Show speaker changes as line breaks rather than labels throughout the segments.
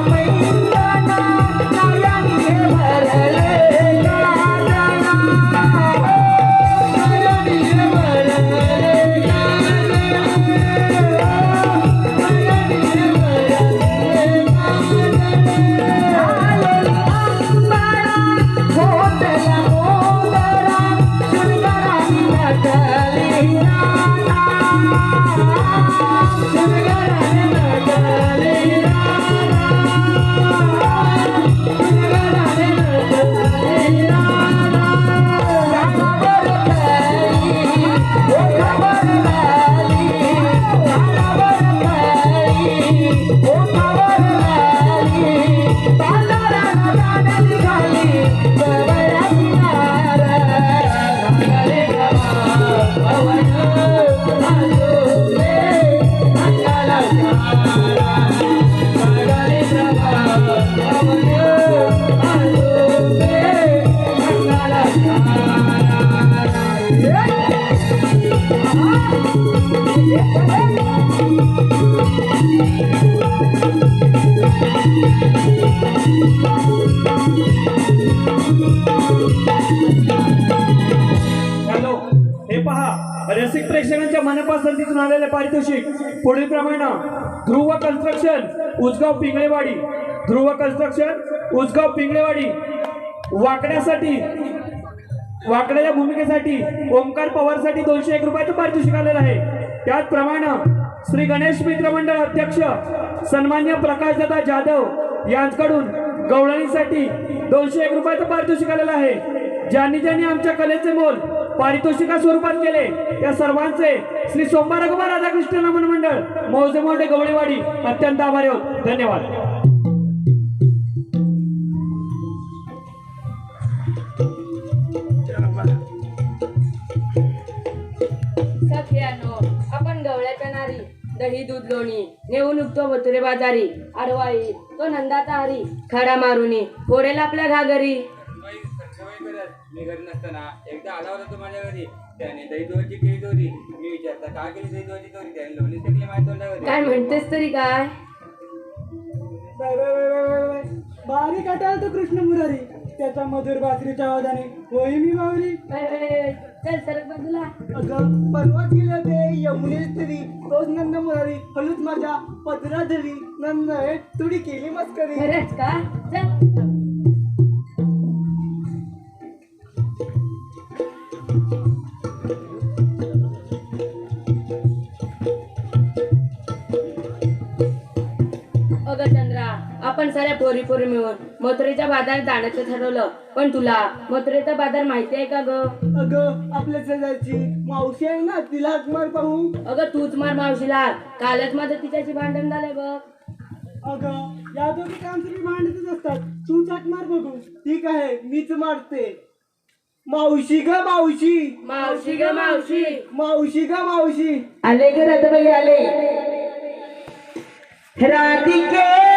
the way हे पहा रसिक प्रेक्षकांच्या मनापासून तिथून आलेले पारितोषिक. पुढील प्रमाणे ध्रुव कन्स्ट्रक्शन उसगाव पिंगळेवाडी. ध्रुव कन्स्ट्रक्शन उसगाव पिंगळेवाडी. वाकड्यासाठी वाकड्याच्या भूमिकेसाठी ओंकार पवारसाठी दोनशे एक रुपयाचं पारितोषिक आलेलं आहे. त्याचप्रमाणे श्री गणेश मित्र मंडळ अध्यक्ष सन्मान्य प्रकाशदादा जाधव यांच्याकडून गवळणीसाठी दोनशे एक रुपयाचं पारितोषिक आलेलं आहे. ज्यांनी ज्यांनी आमच्या कलेचे मोल पारितोषिका स्वरूपात केले त्या सर्वांचे श्री सोमवार रघुबर राधाकृष्ण नमन मंडळ मौजे मोठे गवळीवाडी अत्यंत आभारी आहोत. धन्यवाद.
आपण गवळ्याच्या नारी दही दूध लोणी नेऊन उगतो मथुरे बाजारी आडवाई तो नंदाचा हरी खडा मारुनी फोडेल आपल्या घागरी.
बाई संध्याकाळी करत मी घरी नसताना एकदा आला होता तो माझ्या घरी. त्याने केली दोरी मी विचारता का केली त्याने लोणी टाकली माझ्या तोंडावर?
काय म्हणतेस तरी काय?
बारीक आठवतो तो कृष्ण मुरारी. त्याचा मधुर बासरीच्या आवाजाने होई मी
ए, चल सरक बाजूला.
अगं परवाच गेले होते यमुने तरी तोच नंद मुरारी हलूच माझ्या पदरा धरी नंद आहे तुडी केली मस्करी.
खरंच का? चल. साऱ्या पोरी पोरी मिळून. मथुरेच्या बाजारात जाण्याचं ठरवलं. पण तुला मथुरेचा बाजार माहिती आहे का ग?
अगं आपल्या शेजारची मावशी आहे ना तिला हाक मार पाहू
अगं तूच मार मावशीला. कालच माझं तिच्याशी भांडण झालंय बघ.
अगं या दोघी कामसरी भांडतच असतात. तू हाक मार बघू. ठीक आहे मीच मारते. मावशी ग मावशी.
मावशी ग मावशी.
मावशी ग मावशी.
आले ग रथबाई आले. राधिके!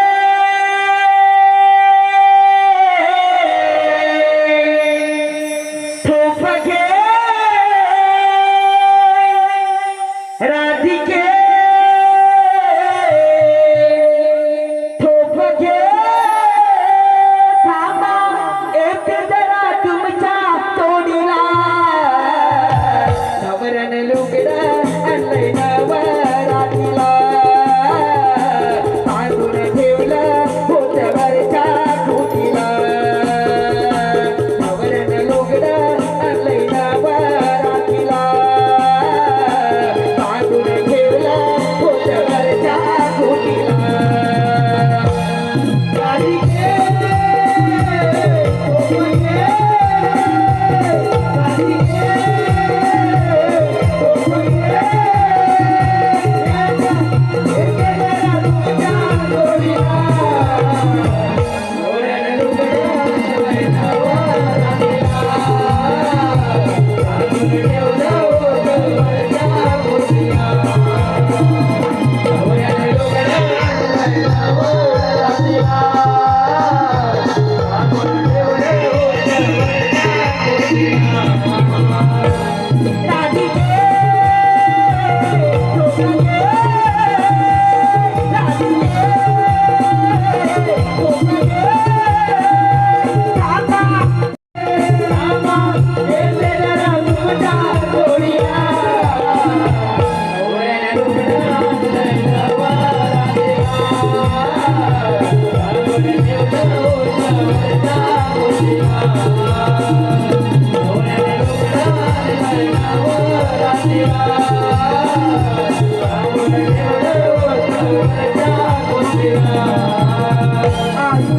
Yeah.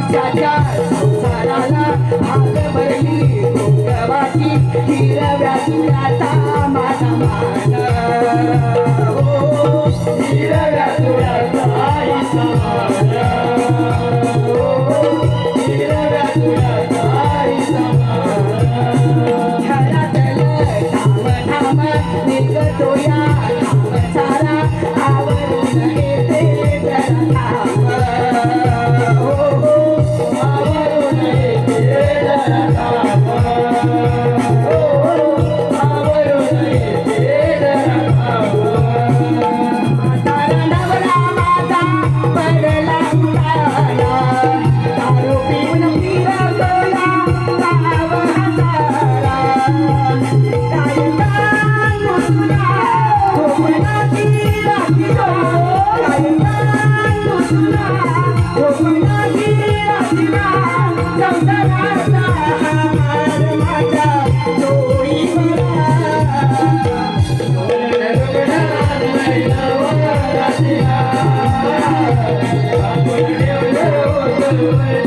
आयुष्याच्या संसाराला भाग भरली कोकवाची हिरव्या तुळ्याचा माझा मान हो, हिरव्या तुळ्याचा हो, हिरव्या तुळ्याचा घरातलं ठाम ठाम निघतो या Yeah.